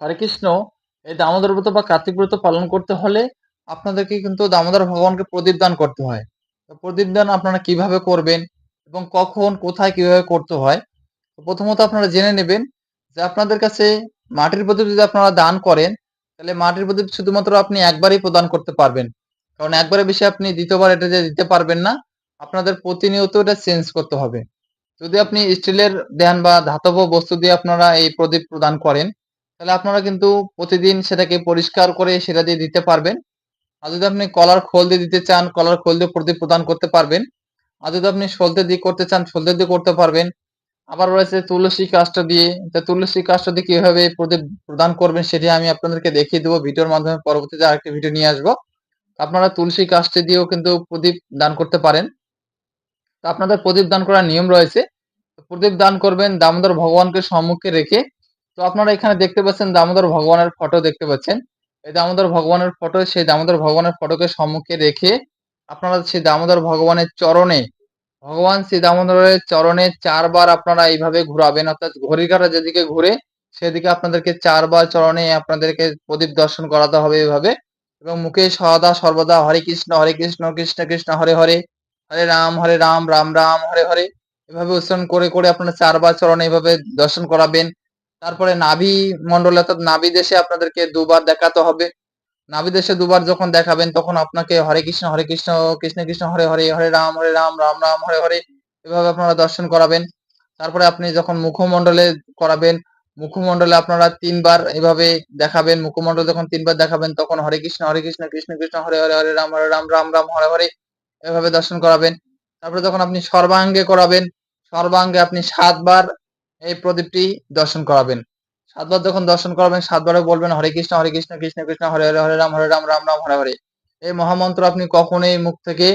হরে কৃষ্ণ। এই দামোদর ব্রত বা কার্তিক ব্রত পালন করতে হলে আপনাদেরকে কিন্তু দামোদর ভগবানকে প্রদীপ দান করতে হয়। প্রদীপ দান আপনারা কীভাবে করবেন এবং কখন, কোথায় কীভাবে করতে হয়? প্রথমত আপনারা জেনে নেবেন যে আপনাদের কাছে মাটির প্রদীপ যদি আপনারা দান করেন, তাহলে মাটির প্রদীপ শুধুমাত্র আপনি একবারই প্রদান করতে পারবেন। কারণ একবারে বেশি আপনি দ্বিতীয়বার এটা যে দিতে পারবেন না, আপনাদের প্রতিনিয়ত এটা চেঞ্জ করতে হবে। যদি আপনি স্টিলের দেন বা ধাতব বস্তু দিয়ে আপনারা এই প্রদীপ প্রদান করেন তাহলে আপনারা কিন্তু প্রতিদিন সেটাকে পরিষ্কার করে সেটা দিয়ে দিতে পারবেন। আর যদি আপনি কলার খোল দিয়ে দিতে চান, কলার খোল দিয়ে প্রদীপ প্রদান করতে পারবেন। আর যদি আপনি সলতে দিয়ে করতে চান সলতে দিয়ে করতে পারবেন। আবার রয়েছে তুলসী কাষ্ঠ দিয়ে। তা তুলসী কাষ্ঠ দিয়ে কীভাবে প্রদীপ প্রদান করবেন সেটি আমি আপনাদেরকে দেখিয়ে দেবো ভিডিওর মাধ্যমে। পরবর্তীতে আরেকটি ভিডিও নিয়ে আসব। আপনারা তুলসী কাষ্ঠে দিয়েও কিন্তু প্রদীপ দান করতে পারেন। তো আপনাদের প্রদীপ দান করার নিয়ম রয়েছে। প্রদীপ দান করবেন, দামোদর ভগবানকে সম্মুখে রেখে তো আপনারা এখানে দেখতে পাচ্ছেন দামোদর ভগবানের ফটো দেখতে পাচ্ছেন। এই দামোদর ভগবানের ফটো সেই দামোদর ভগবানের ফটোকে সম্মুখে রেখে আপনারা সেই দামোদর ভগবানের চরণে, ভগবান শ্রী দামোদরের চরণে চারবার আপনারা এইভাবে ঘোরাবেন। অর্থাৎ ঘড়ির কাঁটা যেদিকে ঘুরে সেদিকে আপনাদেরকে চারবার চরণে আপনাদেরকে প্রদীপ দর্শন করাতে হবে এভাবে এবং মুখে সদা সর্বদা হরে কৃষ্ণ হরে কৃষ্ণ কৃষ্ণ কৃষ্ণ, হরে হরে হরে রাম হরে রাম রাম রাম, হরে হরে। এভাবে উচ্চারণ করে করে আপনারা চারবার চরণে এভাবে দর্শন করাবেন। তারপরে নাভি মন্ডলে, অর্থাৎ নাভি দেশে আপনাদেরকে দুবার দেখাতে হবে। নাভি দেশে দুবার যখন দেখাবেন, তখন আপনাকে হরে কৃষ্ণ হরে কৃষ্ণ কৃষ্ণ কৃষ্ণ, হরে হরে হরে রাম হরে রাম রাম রাম, হরে হরে এভাবে আপনারা দর্শন করাবেন। তারপরে আপনি যখন মুখমণ্ডলে করাবেন, মুখমণ্ডলে আপনারা তিনবার এভাবে দেখাবেন। মুখমণ্ডল যখন তিনবার দেখাবেন, তখন হরে কৃষ্ণ হরে কৃষ্ণ কৃষ্ণ কৃষ্ণ, হরে হরে হরে রাম হরে রাম রাম রাম, হরে হরে এভাবে দর্শন করাবেন। তারপরে যখন আপনি সর্বাঙ্গে করাবেন, সর্বাঙ্গে আপনি সাতবার এই প্রদীপটি দর্শন করাবেন। সাতবার যখন দর্শন করাবেন সাতবারে বলবেন, হরে কৃষ্ণ হরে কৃষ্ণ কৃষ্ণ কৃষ্ণ, হরে হরে হরে রাম হরে রাম রাম রাম, হরে হরে। এই মহামন্ত্র আপনি কখনোই মুখ থেকে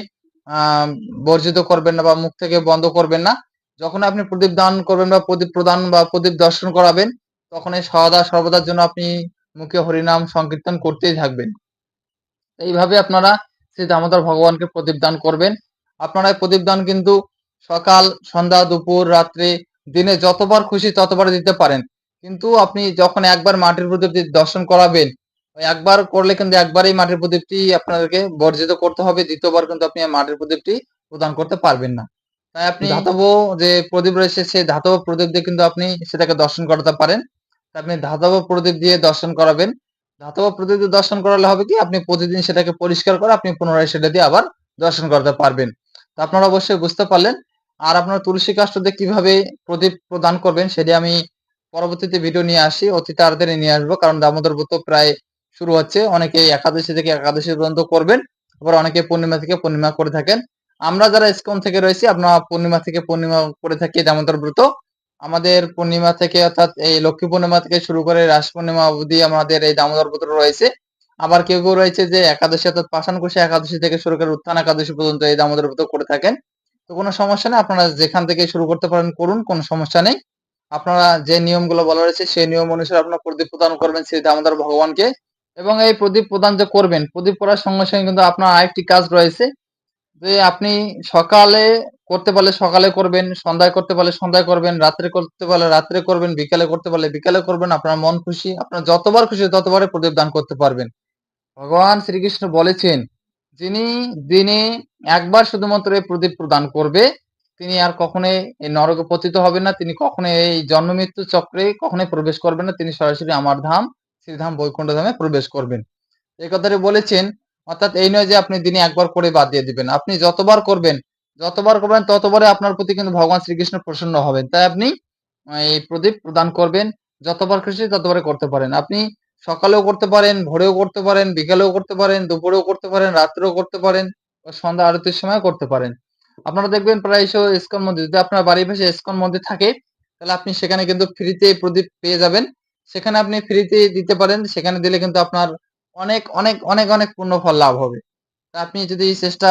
বর্জিত করবেন না বা মুখ থেকে বন্ধ করবেন না। যখন আপনি প্রদীপ দান করবেন বা প্রদীপ প্রদান বা প্রদীপ দর্শন করাবেন, তখন এই সদা সর্বদার জন্য আপনি মুখে হরিনাম সংকীর্তন করতেই থাকবেন। এইভাবে আপনারা শ্রী দামোদর ভগবানকে প্রদীপ দান করবেন। আপনারা প্রদীপ দান কিন্তু সকাল, সন্ধ্যা, দুপুর, রাত্রে দিনে যতবার খুশি ততবার দিতে পারেন। কিন্তু আপনি যখন একবার মাটির প্রদীপ দর্শন করাবেন একবার করলে কিন্তু একবারই মাটির প্রদীপটি আপনাদেরকে বর্জিত করতে হবে দ্বিতীয়বার কিন্তু আপনি মাটির প্রদীপটি প্রদান করতে পারবেন না। তাই আপনি ধাতব যে প্রদীপ রয়েছে সেই ধাতব প্রদীপ দিয়ে কিন্তু আপনি সেটাকে দর্শন করাতে পারেন। আপনি ধাতব প্রদীপ দিয়ে দর্শন করাবেন। ধাতব প্রদীপ দিয়ে দর্শন করালে হবে কি আপনি প্রতিদিন সেটাকে পরিষ্কার করে আপনি পুনরায় সেটা দিয়ে আবার দর্শন করতে পারবেন। তো আপনারা অবশ্যই বুঝতে পারলেন আর আপনারা তুলসী কাষ্ঠ দিয়ে কীভাবে প্রদীপ প্রদান করবেন সেটি আমি পরবর্তীতে ভিডিও নিয়ে আসি অতি তাড়াতাড়ি নিয়ে আসব, কারণ দামোদর ব্রত প্রায় শুরু হচ্ছে, অনেকে একাদশী থেকে একাদশী পর্যন্ত করবেন, আবার অনেকে পূর্ণিমা থেকে পূর্ণিমা করে থাকেন। আমরা যারা ইসকন থেকে রয়েছি, আপনারা পূর্ণিমা থেকে পূর্ণিমা করে থাকি দামোদর ব্রত। আমাদের পূর্ণিমা থেকে অর্থাৎ এই লক্ষ্মী পূর্ণিমা থেকে শুরু করে রাস পূর্ণিমা অবধি আমাদের এই দামোদর ব্রত রয়েছে। আবার কেউ কেউ রয়েছে যে একাদশী অর্থাৎ পাশানকুশি একাদশী থেকে শুরু করে উত্থান একাদশী পর্যন্ত এই দামোদর ব্রত করে থাকেন। তো কোনো সমস্যা নেই, আপনারা যেখান থেকে শুরু করতে পারেন করুন, কোনো সমস্যা নেই। আপনারা যে নিয়মগুলো বলা রয়েছে সেই নিয়ম অনুসারে আপনারা প্রদীপ প্রদান করবেন শ্রী দামোদর ভগবানকে। এবং এই প্রদীপ প্রদান যে করবেন, প্রদীপ করার সঙ্গে সঙ্গে কিন্তু আপনার আরেকটি কাজ রয়েছে যে আপনি সকালে করতে পারলে সকালে করবেন, সন্ধ্যায় করতে পারলে সন্ধ্যায় করবেন, রাত্রে করতে পারলে রাত্রে করবেন, বিকালে করতে পারলে বিকালে করবেন, আপনার মন খুশি, আপনার যতবার খুশি ততবারে প্রদীপ দান করতে পারবেন। ভগবান শ্রীকৃষ্ণ বলেছেন যিনি দিনে একবার শুধুমাত্র এই প্রদীপ প্রদান করবে, তিনি আর কখনোই এই নরকে পতিত হবেন না, তিনি কখনো এই জন্ম মৃত্যু চক্রে কখনোই প্রবেশ করবেন না, তিনি সরাসরি আমার ধাম, শ্রীধাম বৈকুণ্ঠ ধামে প্রবেশ করবেন। এই কথাটি বলেছেন, অর্থাৎ এই নয় যে আপনি দিনে একবার করে বাদ দিয়ে দিবেন। আপনি যতবার করবেন যতবার করবেন, ততবারে আপনার প্রতি কিন্তু ভগবান শ্রীকৃষ্ণ প্রসন্ন হবেন। তাই আপনি এই প্রদীপ প্রদান করবেন, যতবার খুশি ততবারে করতে পারেন। আপনি সকালেও করতে পারেন, ভোরেও করতে পারেন, বিকালেও করতে পারেন, দুপুরেও করতে পারেন, রাত্রেও করতে পারেন সন্ধ্যা আরতির সময় করতে পারেন। আপনারা দেখবেন প্রায় এসব ইস্কন মন্দির, যদি আপনার বাড়ির পাশে ইস্কন মন্দির থাকে, তাহলে আপনি সেখানে কিন্তু ফ্রিতে প্রদীপ পেয়ে যাবেন। সেখানে আপনি ফ্রিতে দিতে পারেন, সেখানে দিলে কিন্তু আপনার অনেক অনেক অনেক অনেক পূর্ণ ফল লাভ হবে। তা আপনি যদি চেষ্টা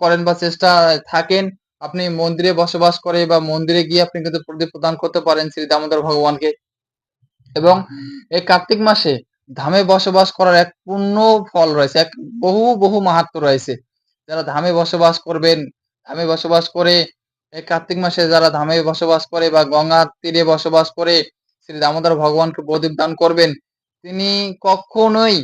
করেন বা চেষ্টা থাকেন, আপনি মন্দিরে বসবাস করে বা মন্দিরে গিয়ে আপনি কিন্তু প্রদীপ প্রদান করতে পারেন শ্রী দামোদর ভগবানকে। এবং এই কার্তিক মাসে ধামে বসবাস করার এক পূর্ণ ফল রয়েছে এক বহু বহু মাহাত্ম রয়েছে যারা ধামে বসবাস করবেন ধামে বসবাস করে কার্তিক মাসে যারা ধামে বসবাস করে বা গঙ্গার তীরে বসবাস করে শ্রী দামোদর ভগবানকে প্রদীপ দান করবেন তিনি কখনোই,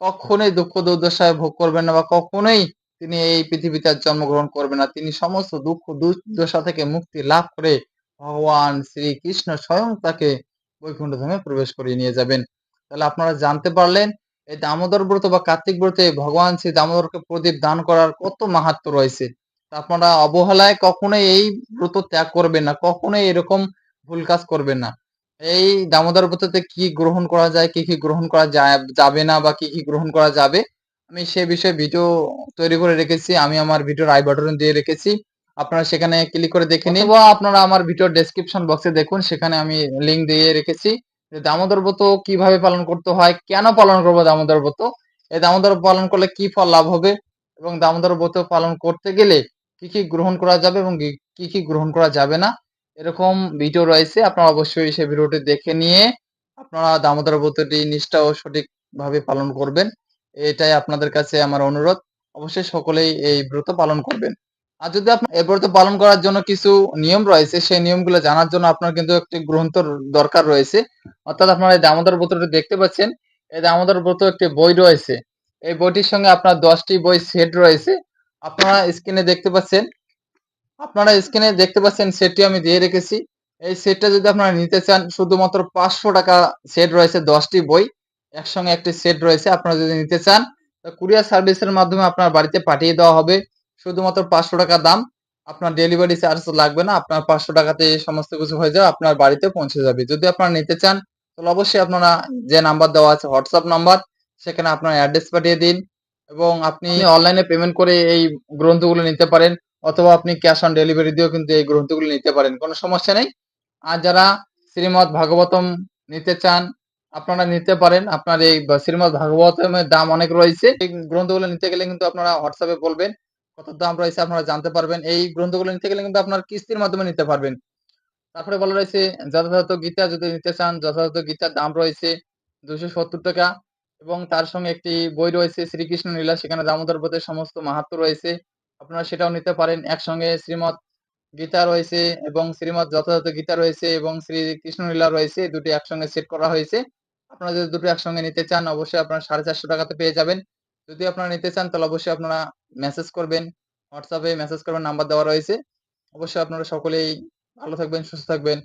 কখনোই দুঃখ দুর্দশায় ভোগ করবেন না বা কখনোই তিনি এই পৃথিবীতে জন্মগ্রহণ করবেন না। তিনি সমস্ত দুঃখ দুর্দশা থেকে মুক্তি লাভ করে ভগবান শ্রীকৃষ্ণ স্বয়ং তাকে বৈকুণ্ঠ ধামে প্রবেশ করিয়ে নিয়ে যাবেন। তাহলে আপনারা জানতে পারলেন এই দামোদর ব্রত বা কার্তিক ব্রতে ভগবান শ্রী দামোদরকে প্রদীপ দান করার কত মাহাত্ম্য রয়েছে। আপনারা অবহেলায় কখনোই এই ব্রত ত্যাগ করবেন না। কখনোই এরকম ভুল কাজ করবেন না। এই দামোদর ব্রততে কি গ্রহণ করা যায়, কি, কি গ্রহণ করা যায় যাবে না বা কি, কি গ্রহণ করা যাবে আমি সে বিষয়ে ভিডিও তৈরি করে রেখেছি। আমি আমার ভিডিওর আই বাটনে দিয়ে রেখেছি। আপনারা সেখানে ক্লিক করে দেখে নিন বা আপনারা আমার ভিডিওর ডেসক্রিপশন বক্সে দেখুন সেখানে আমি লিঙ্ক দিয়ে রেখেছি। দামোদর ব্রত কীভাবে পালন করতে হয়, কেন পালন করব দামোদর ব্রত, এই দামোদর পালন করলে কি ফল লাভ হবে এবং দামোদর ব্রত পালন করতে গেলে কি, কি গ্রহণ করা যাবে এবং কি, কি গ্রহণ করা যাবে না এরকম ভিডিও রয়েছে। আপনারা অবশ্যই সেই ভিডিওটি দেখে নিয়ে আপনারা দামোদর ব্রতটি নিষ্ঠা ও সঠিকভাবে পালন করবেন। এটাই আপনাদের কাছে আমার অনুরোধ। অবশ্যই সকলেই এই ব্রত পালন করবেন। আর যদি আপনার ব্রত পালন করার জন্য কিছু নিয়ম রয়েছে, সেই নিয়মগুলো জানার জন্য আপনার কিন্তু একটি গ্রন্থর দরকার রয়েছে। অর্থাৎ আপনারা এই দামোদর ব্রতটি দেখতে পাচ্ছেন। এই দামোদর ব্রত একটি বই রয়েছে। এই বইটির সঙ্গে আপনার দশটি বই সেট রয়েছে। আপনারা স্ক্রিনে দেখতে পাচ্ছেন। আপনারা স্ক্রিনে দেখতে পাচ্ছেন সেটটি আমি দিয়ে রেখেছি। এই সেটটা যদি আপনারা নিতে চান শুধুমাত্র ৳৫০০ সেট রয়েছে দশটি বই। একসঙ্গে একটি সেট রয়েছে। আপনারা যদি নিতে চান তো কুরিয়ার সার্ভিসের মাধ্যমে আপনার বাড়িতে পাঠিয়ে দেওয়া হবে। শুধুমাত্র ৳৫০০ দাম। আপনার ডেলিভারি চার্জ লাগবে না। আপনার ৳৫০০ তেই সমস্ত কিছু হয়ে যাবে। আপনার বাড়িতে পৌঁছে যাবে। যদি আপনারা নিতে চান, তাহলে অবশ্যই আপনারা যে নাম্বার দেওয়া আছে হোয়াটসঅ্যাপ নাম্বার সেখানে আপনার অ্যাড্রেস পাঠিয়ে দিন এবং আপনি অনলাইনে পেমেন্ট করে এই গ্রন্থগুলো নিতে পারেন অথবা আপনি ক্যাশ অন ডেলিভারি দিয়েও কিন্তু এই গ্রন্থগুলো নিতে পারেন। কোনো সমস্যা নেই। আর যারা শ্রীমদ্ ভাগবতম নিতে চান, আপনারা নিতে পারেন। আপনার এই শ্রীমদ্ ভাগবতমের দাম অনেক রয়েছে। এই গ্রন্থগুলো নিতে গেলে কিন্তু আপনারা হোয়াটসঅ্যাপে বলবেন কত দাম রয়েছে, আপনারা জানতে পারবেন। এই গ্রন্থগুলো নিতে গেলে কিন্তু আপনার কিস্তির মাধ্যমে নিতে পারবেন। তারপরে বলা রয়েছে, যথাযথ গীতা যদি নিতে চান, যথাযথ গীতার দাম রয়েছে ৳২৭০ এবং তার সঙ্গে একটি বই রয়েছে, শ্রীকৃষ্ণ লীলা সেখানে দামোদর ব্রতের সমস্ত মাহাত্ম্য রয়েছে। আপনারা সেটাও নিতে পারেন। একসঙ্গে শ্রীমৎ গীতা রয়েছে এবং শ্রীমৎ যথাযথ গীতা রয়েছে এবং শ্রীকৃষ্ণ লীলা রয়েছে। দুটি একসঙ্গে সেট করা হয়েছে। আপনারা যদি দুটো একসঙ্গে নিতে চান, অবশ্যই আপনারা সাড়ে চারশো টাকাতে পেয়ে যাবেন। যদি আপনারা নিতে চান তাহলে অবশ্যই আপনারা মেসেজ করবেন। হোয়াটসঅ্যাপে মেসেজ করবেন নাম্বার দেওয়া রয়েছে। অবশ্যই আপনারা সকলেই ভালো থাকবেন, সুস্থ থাকবেন।